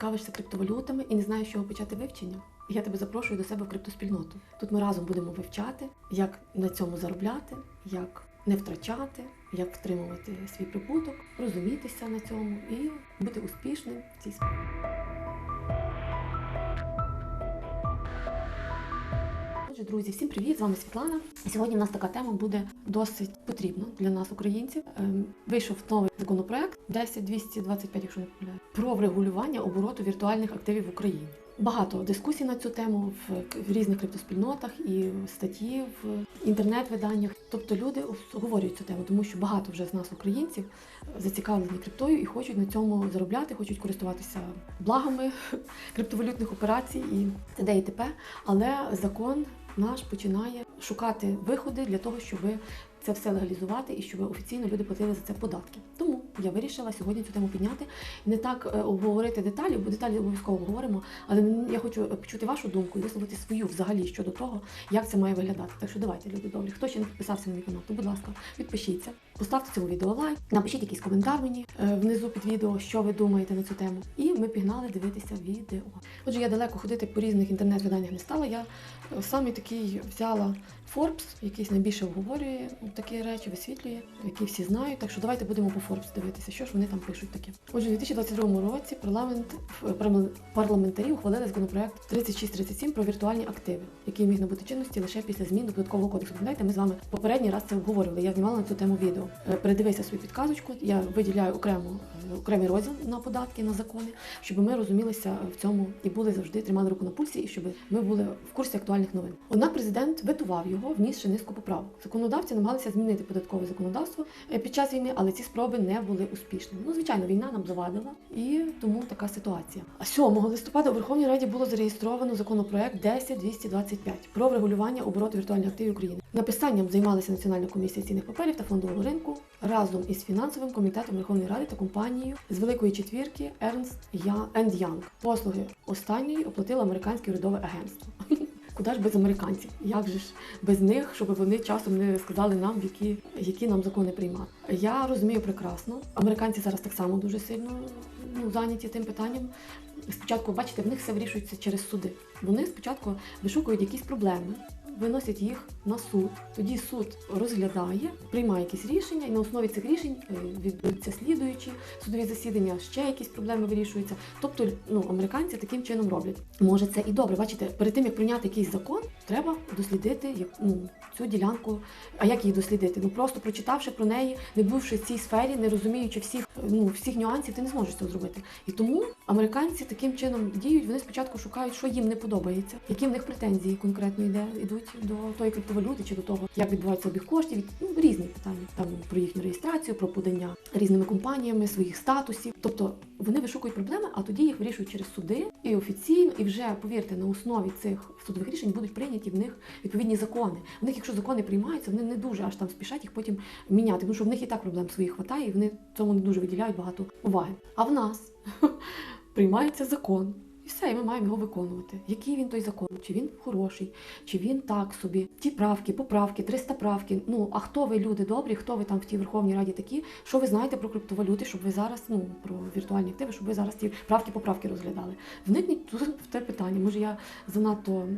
цікавишся криптовалютами і не знаєш, з чого почати вивчення, я тебе запрошую до себе в криптоспільноту. Тут ми разом будемо вивчати, як на цьому заробляти, як не втрачати, як втримувати свій прибуток, розумітися на цьому і бути успішним в цій справі. Отже, друзі, всім привіт! З вами Світлана. Сьогодні в нас така тема буде досить потрібна для нас, українців. Ем, Вийшов новий законопроект 10225, якщо не помиляю, про врегулювання обороту віртуальних активів в Україні. Багато дискусій на цю тему в, різних криптоспільнотах і статті в інтернет-виданнях. Тобто люди обговорюють цю тему, тому що багато вже з нас, українців, зацікавлені криптою і хочуть на цьому заробляти, хочуть користуватися благами криптовалютних операцій і т.д. і т.п. Але закон наш починає шукати виходи для того, щоб це все легалізувати і щоб офіційно люди платили за це податки. Тому я вирішила сьогодні цю тему підняти. Не так е, обговорити деталі, бо деталі обов'язково обговоримо, але я хочу почути вашу думку і висловити свою взагалі щодо того, як це має виглядати. Так що давайте, люди добрі. Хто ще не підписався на мій канал, то будь ласка, підпишіться, поставте цьому відео лайк, напишіть якийсь коментар мені е, внизу під відео, що ви думаєте на цю тему. І ми пігнали дивитися відео. Отже, я далеко ходити по різних інтернет-виданнях не стала. Я е, саме такий взяла Forbes, якийсь найбільше обговорює такі речі, висвітлює, які всі знають. Так що давайте будемо по Forbes дивитися, що ж вони там пишуть таке. Отже, у 2022 році парламент е, парламент- парламентарі ухвалили законопроект 3637 про віртуальні активи, який міг набути чинності лише після змін до податкового кодексу. Пам'ятаєте, ми з вами попередній раз це обговорювали. Я знімала на цю тему відео. Е, Передивися свою підказочку. Я виділяю окремо е, окремий розділ на податки на закони, щоб ми розумілися в цьому і були завжди тримали руку на пульсі, і щоб ми були в курсі актуальних новин. Однак президент ветував його, внісши низку поправок. Законодавці намагалися змінити податкове законодавство е, під час війни, але ці спроби не були успішними. Ну, звичайно, війна нам завадила, і тому така ситуація. А 7 листопада у Верховній Раді було зареєстровано законопроект 10225 про врегулювання обороту віртуальних активів України. Написанням займалася Національна комісія цінних паперів та фондового ринку разом із фінансовим комітетом Верховної Ради та компанією з Великої четвірки Ernst Young. Послуги останньої оплатило американське урядове агентство. Куди ж без американців? Як же ж без них, щоб вони часом не сказали нам, які, які нам закони приймати? Я розумію прекрасно. Американці зараз так само дуже сильно ну, зайняті тим питанням. Спочатку, бачите, в них все вирішується через суди. Вони спочатку вишукують якісь проблеми, виносять їх на суд. Тоді суд розглядає, приймає якісь рішення, і на основі цих рішень е, відбудуться слідуючі судові засідання, ще якісь проблеми вирішуються. Тобто, ну американці таким чином роблять. Може, це і добре. Бачите, перед тим як прийняти якийсь закон, треба дослідити як ну цю ділянку. А як її дослідити? Ну просто прочитавши про неї, не бувши в цій сфері, не розуміючи всіх ну всіх нюансів, ти не зможеш цього зробити. І тому американці таким чином діють. Вони спочатку шукають, що їм не подобається, які в них претензії конкретно йде, йдуть до тої криптовалюти чи до того, як відбувається обіг коштів. Ну різні питання там про їхню реєстрацію, про подання різними компаніями своїх статусів. Тобто вони вишукують проблеми, а тоді їх вирішують через суди і офіційно, і вже повірте, на основі цих судових рішень будуть прийняті в них відповідні закони. В них, якщо закони приймаються, вони не дуже аж там спішать їх потім міняти, тому що в них і так проблем своїх хватає, і вони цьому не дуже виділяють багато уваги. А в нас приймається закон. Все, і ми маємо його виконувати. Який він той закон? Чи він хороший, чи він так собі? Ті правки, поправки, 300 правки. Ну а хто ви, люди добрі? Хто ви там в тій Верховній Раді такі? Що ви знаєте про криптовалюти, щоб ви зараз, ну про віртуальні активи, щоб ви зараз ті правки, поправки розглядали? Вникніть тут в те питання. Може, я занадто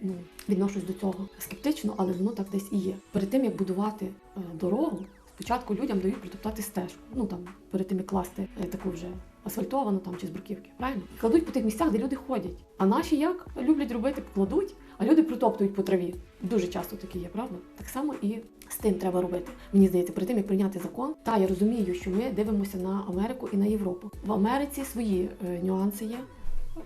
ну, відношусь до цього скептично, але воно так десь і є. Перед тим як будувати е, дорогу, спочатку людям дають протоптати стежку. Ну там перед тим як класти е, таку вже асфальтовану там чи з бруківки. Правильно? Кладуть по тих місцях, де люди ходять. А наші як люблять робити, кладуть, а люди протоптують по траві. Дуже часто такі є, правда? Так само і з тим треба робити. Мені здається, перед тим як прийняти закон, та я розумію, що ми дивимося на Америку і на Європу. В Америці свої е, нюанси є.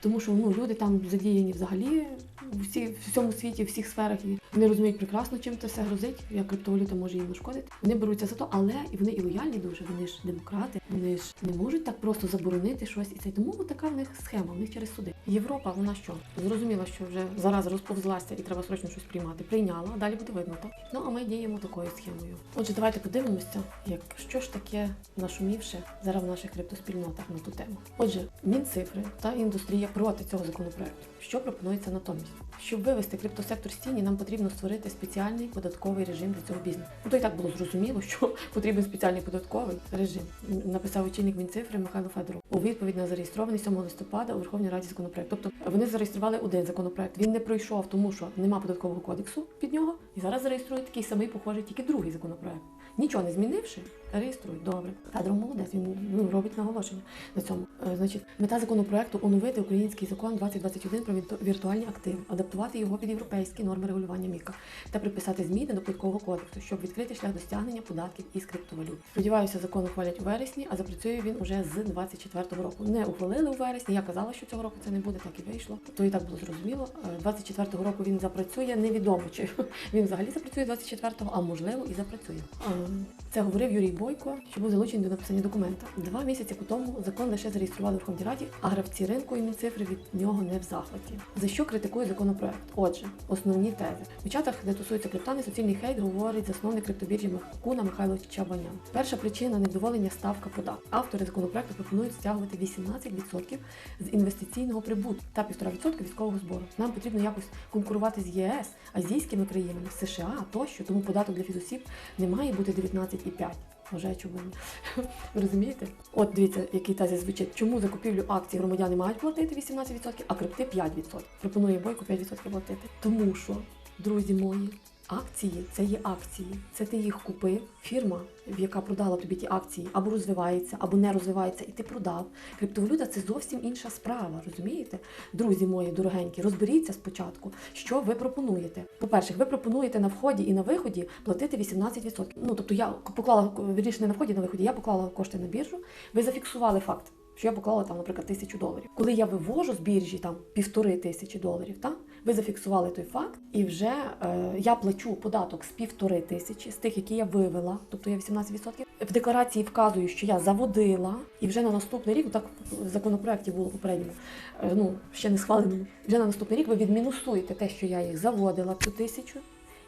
Тому що ну люди там задіяні взагалі в усі в всьому світі, в всіх сферах, вони розуміють прекрасно, чим це все грозить, як криптовалюта може їм нашкодити. Вони беруться за то, але і вони і лояльні дуже. Вони ж демократи, вони ж не можуть так просто заборонити щось і це. Тому така в них схема, в них через суди. Європа, вона що? Зрозуміла, що вже зараза розповзлася і треба срочно щось приймати. Прийняла, далі буде видно, так? Ну а ми діємо такою схемою. Отже, давайте подивимося, як що ж таке нашумівше зараз в наших криптоспільнотах на ту тему. Отже, Мінцифри та індустрія проти цього законопроекту. Що пропонується натомість? Щоб вивести криптосектор з тіні, нам потрібно створити спеціальний податковий режим для цього бізнесу. Ну то і так було зрозуміло, що потрібен спеціальний податковий режим. Написав очільник Мінцифри Михайло Федоров у відповідь на зареєстрований 7 листопада у Верховній Раді законопроект. Тобто вони зареєстрували один законопроект. Він не пройшов, тому що нема податкового кодексу під нього. І зараз зареєструють такий самий похожий, тільки другий законопроект. Нічого не змінивши, реєструють. Добре. Федоров молодець, він ну, робить наголошення на цьому. Е, Значить, мета законопроекту оновити український закон 2021 про віртуальні активи, адаптувати його під європейські норми регулювання МІКа та приписати зміни до податкового кодексу, щоб відкрити шлях до стягнення податків із криптовалют. Сподіваюся, закон ухвалять у вересні, а запрацює він уже з 24 року. Не ухвалили у вересні. Я казала, що цього року це не буде, так і вийшло. То і так було зрозуміло. Е, 24 року він запрацює. Невідомо чи він взагалі запрацює 24-го, а можливо і запрацює. Е, Це говорив Юрій Бойко, що був залучений до написання документа. Два місяці по тому закон лише зареєстрували в Раді, а гравці ринку і Мінцифри від нього не в захваті. За що критикує законопроект? Отже, основні тези. В чатах, де тусуються криптани, суцільний хейт говорить засновник криптобіржі Куна Михайло Чабанян. Перша причина невдоволення ставка податку. Автори законопроекту пропонують стягувати 18% з інвестиційного прибутку та 1,5% військового збору. Нам потрібно якось конкурувати з ЄС, азійськими країнами, США тощо, тому податок для фізосіб не має бути 19,5%. Вважаю, чому розумієте? От дивіться, який тезі звучить. Чому закупівлю акцій громадяни мають платити 18%, а крипти 5%. Пропонує бойко 5% платити. Тому що, друзі мої, акції це є акції. Це ти їх купив. Фірма, яка продала тобі ті акції, або розвивається, або не розвивається, і ти продав. Криптовалюта це зовсім інша справа, розумієте? Друзі мої дорогенькі, розберіться спочатку, що ви пропонуєте. По-перше, ви пропонуєте на вході і на виході платити 18%. Ну тобто я поклала вірніше не на вході, на виході. Я поклала кошти на біржу. Ви зафіксували факт. Що я поклала там, наприклад, тисячу доларів. Коли я вивожу з біржі там півтори тисячі доларів, так? Ви зафіксували той факт, і вже е, я плачу податок з півтори тисячі, з тих, які я вивела, тобто я 18%. В декларації вказую, що я заводила, і вже на наступний рік, так в законопроекті було попередньому, е, ну ще не схваленому. Вже на наступний рік ви відмінусуєте те, що я їх заводила цю тисячу,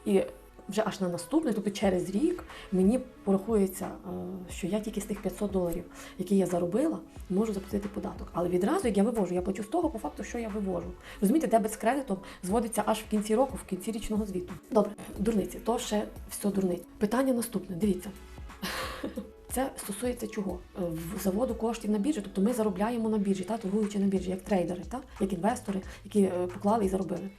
і вже аж на наступний, тобто через рік, мені порахується, е, що я тільки з тих 500 доларів, які я заробила, можу заплатити податок. Але відразу, як я вивожу, я плачу з того по факту, що я вивожу. Розумієте, дебет з кредитом зводиться аж в кінці року, в кінці річного звіту. Добре, дурниці, то ще все дурниць. Питання наступне. Дивіться. Це стосується чого? В заводу коштів на біржі, тобто ми заробляємо на біржі, та торгуючи на біржі, як трейдери, та як інвестори, які е, поклали і заробили.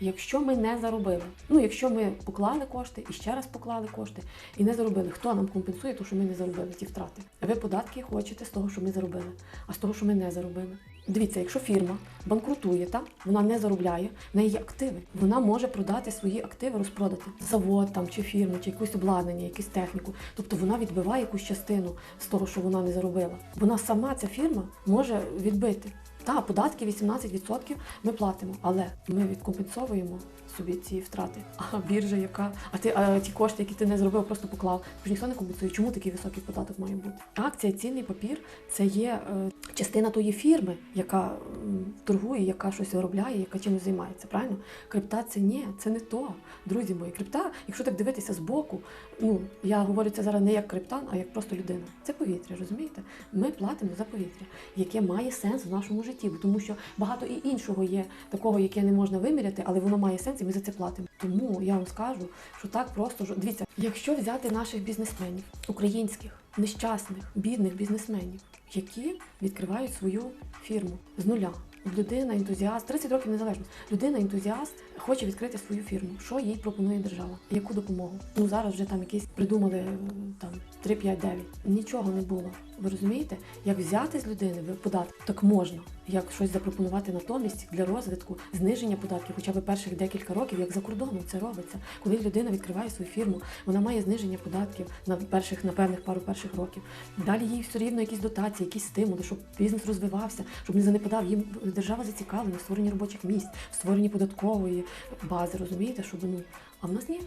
Якщо ми не заробили, ну якщо ми поклали кошти і ще раз поклали кошти і не заробили, хто нам компенсує, те, що ми не заробили ті втрати? Ви податки хочете з того, що ми заробили, а з того, що ми не заробили. Дивіться, якщо фірма банкрутує, та вона не заробляє, в неї є активи. Вона може продати свої активи, розпродати завод там чи фірму, чи якусь обладнання, якусь техніку. Тобто вона відбиває якусь частину з того, що вона не заробила. Вона сама ця фірма може відбити. Та податки 18% ми платимо, але ми відкомпенсовуємо собі ці втрати. А біржа, яка а ти а ті кошти, які ти не зробив, просто поклав. Тож ніхто не компенсує. Чому такий високий податок має бути? Акція, цінний папір це є е, частина тої фірми, яка м, торгує, яка щось виробляє, яка чимось займається. Правильно? Крипта це ні, це не то. Друзі мої, крипта, якщо так дивитися збоку, ну я говорю це зараз не як криптан, а як просто людина. Це повітря, розумієте? Ми платимо за повітря, яке має сенс в нашому житті, тому що багато і іншого є такого, яке не можна виміряти, але воно має сенс, ми за це платимо. Тому я вам скажу, що так просто дивіться, якщо взяти наших бізнесменів, українських, нещасних, бідних бізнесменів, які відкривають свою фірму з нуля. Людина, ентузіаст, 30 років незалежно. Людина, ентузіаст, хоче відкрити свою фірму. Що їй пропонує держава? Яку допомогу? Ну зараз вже там якісь придумали е, там 3, 5, 9. Нічого не було. Ви розумієте? Як взяти з людини податки, так можна. Як щось запропонувати натомість для розвитку, зниження податків, хоча б перших декілька років, як за кордоном це робиться. Коли людина відкриває свою фірму, вона має зниження податків на перших, на певних пару перших років. Далі їй все рівно якісь дотації, якісь стимули, щоб бізнес розвивався, щоб не занепадав. Їм держава зацікавлена в створенні робочих місць, в створенні податкової бази, розумієте, щоб ну а в нас ні.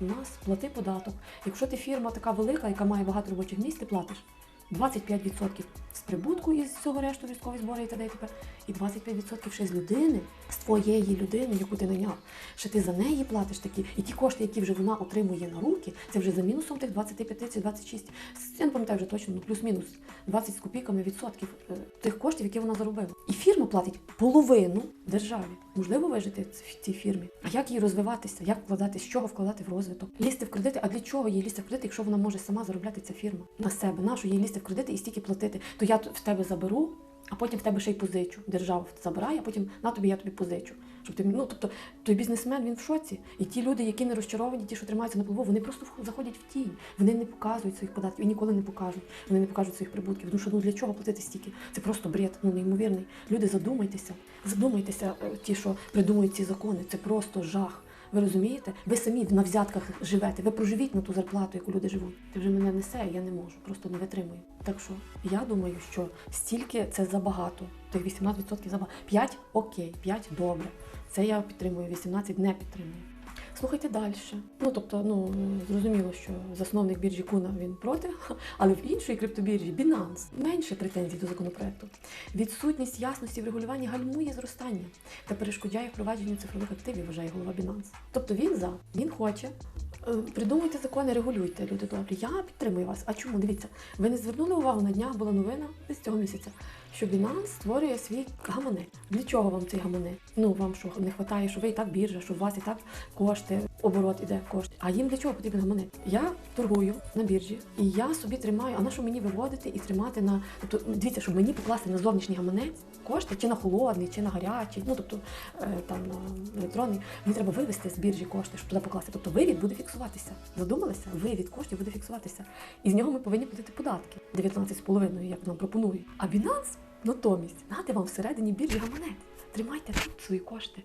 У нас плати податок. Якщо ти фірма така велика, яка має багато робочих місць, ти платиш. 25% з прибутку із цього решту військові збори і т.д. і т.п. І 25% ще з людини, з твоєї людини, яку ти наняв. Ще ти за неї платиш такі. І ті кошти, які вже вона отримує на руки, це вже за мінусом тих 25 чи 26. Я не пам'ятаю вже точно, ну плюс-мінус 20 з копійками відсотків е, тих коштів, які вона заробила. І фірма платить половину державі. Можливо вижити в цій фірмі. А як їй розвиватися? Як вкладати, з чого вкладати в розвиток? Лізти в кредити. А для чого їй лізти в кредити, якщо вона може сама заробляти ця фірма на себе? Нашу їй лізти в кредити і стільки платити? То я в тебе заберу. А потім в тебе ще й позичу. Держава забирає, а потім на тобі я тобі позичу. Щоб ти ну тобто той бізнесмен він в шоці. І ті люди, які не розчаровані, ті, що тримаються на плаву, вони просто заходять в тінь. Вони не показують своїх податків і ніколи не покажуть. Вони не покажуть своїх прибутків. Тому що ну для чого платити стільки? Це просто бред, ну неймовірний. Люди, задумайтеся, задумайтеся, е, ті, що придумують ці закони. Це просто жах. Ви розумієте? Ви самі на взятках живете. Ви проживіть на ту зарплату, яку люди живуть. Ти вже мене несе, я не можу, просто не витримую. Так що я думаю, що стільки це забагато. Тих 18% забагато. 5 окей, 5 добре. Це я підтримую, 18 не підтримую. Слухайте далі. Ну тобто, ну зрозуміло, що засновник біржі Куна він проти, але в іншій криптобіржі Binance менше претензій до законопроекту. Відсутність ясності в регулюванні гальмує зростання та перешкоджає впровадженню цифрових активів, вважає голова Binance. Тобто він за, він хоче. Е, Придумуйте закони, регулюйте, люди добрі. Я підтримую вас. А чому? Дивіться, ви не звернули увагу на днях була новина з цього місяця, що Binance створює свій гаманець. Для чого вам цей гаманець? Ну вам що не вистачає, що ви і так біржа, що у вас і так кошти, оборот іде кошти. А їм для чого потрібен гаманець? Я торгую на біржі, і я собі тримаю. А на що мені виводити і тримати на тобто, ну, дивіться, щоб мені покласти на зовнішній гаманець кошти, чи на холодний, чи на гарячий, ну тобто е, там на електронний. Мені треба вивести з біржі кошти, щоб туди покласти. Тобто вивід буде фіксуватися. Задумалися? Вивід коштів буде фіксуватися. І з нього ми повинні платити податки 19,5, як нам пропонує. А Binance натомість нати вам всередині біржі гаманець. Тримайте тут свої кошти.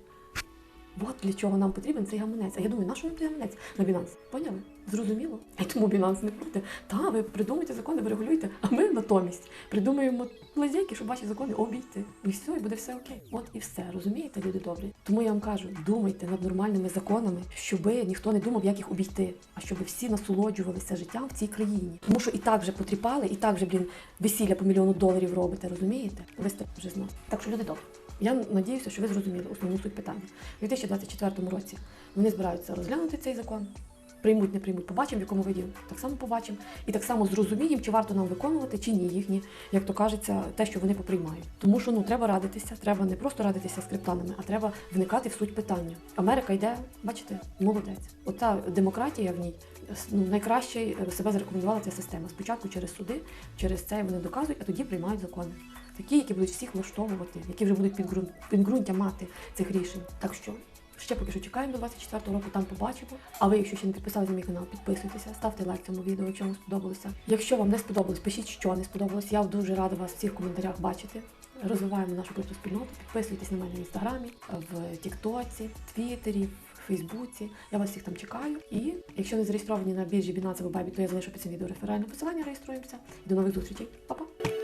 От для чого нам потрібен цей гаманець. А я думаю, на що нам цей гаманець на Binance? Поняли? Зрозуміло? Й тому Binance не проти. Та, ви придумайте закони, ви регулюєте, а ми натомість придумуємо лазейки, щоб ваші закони обійти. І все, і буде все окей. От і все, розумієте, люди добрі. Тому я вам кажу, думайте над нормальними законами, щоб ніхто не думав, як їх обійти, а щоб всі насолоджувалися життям в цій країні. Тому що і так вже потріпали, і так вже, блін, весілля по мільйону доларів робите, розумієте? Ви вже знали. Так що люди добрі. Я надіюся, що ви зрозуміли основну суть питання. У 2024 році вони збираються розглянути цей закон. Приймуть, не приймуть, побачимо, в якому виді так само побачимо, і так само зрозуміємо, чи варто нам виконувати, чи ні їхні, як то кажеться, те, що вони поприймають. Тому що ну треба радитися, треба не просто радитися з криптанами, а треба вникати в суть питання. Америка йде, бачите, молодець. Ота демократія в ній ну, найкраще себе зарекомендувала ця система. Спочатку через суди, через це вони доказують, а тоді приймають закони. Такі, які будуть всіх влаштовувати, які вже будуть підґрунт, підґрунтя мати цих рішень. Так що ще поки що чекаємо до 24 року, там побачимо. А ви, якщо ще не підписалися на мій канал, підписуйтеся, ставте лайк цьому відео, вам сподобалося. Якщо вам не сподобалось, пишіть, що не сподобалось. Я дуже рада вас всіх в коментарях бачити. Розвиваємо нашу криптоспільноту. Підписуйтесь на мене в інстаграмі, в Тіктоці, Твіттері, Фейсбуці. Я вас всіх там чекаю. І якщо не зареєстровані на біржі Binance або Bybit, то я залишу під цим відео реферальне посилання, реєструємося. До нових зустрічей. Па-па!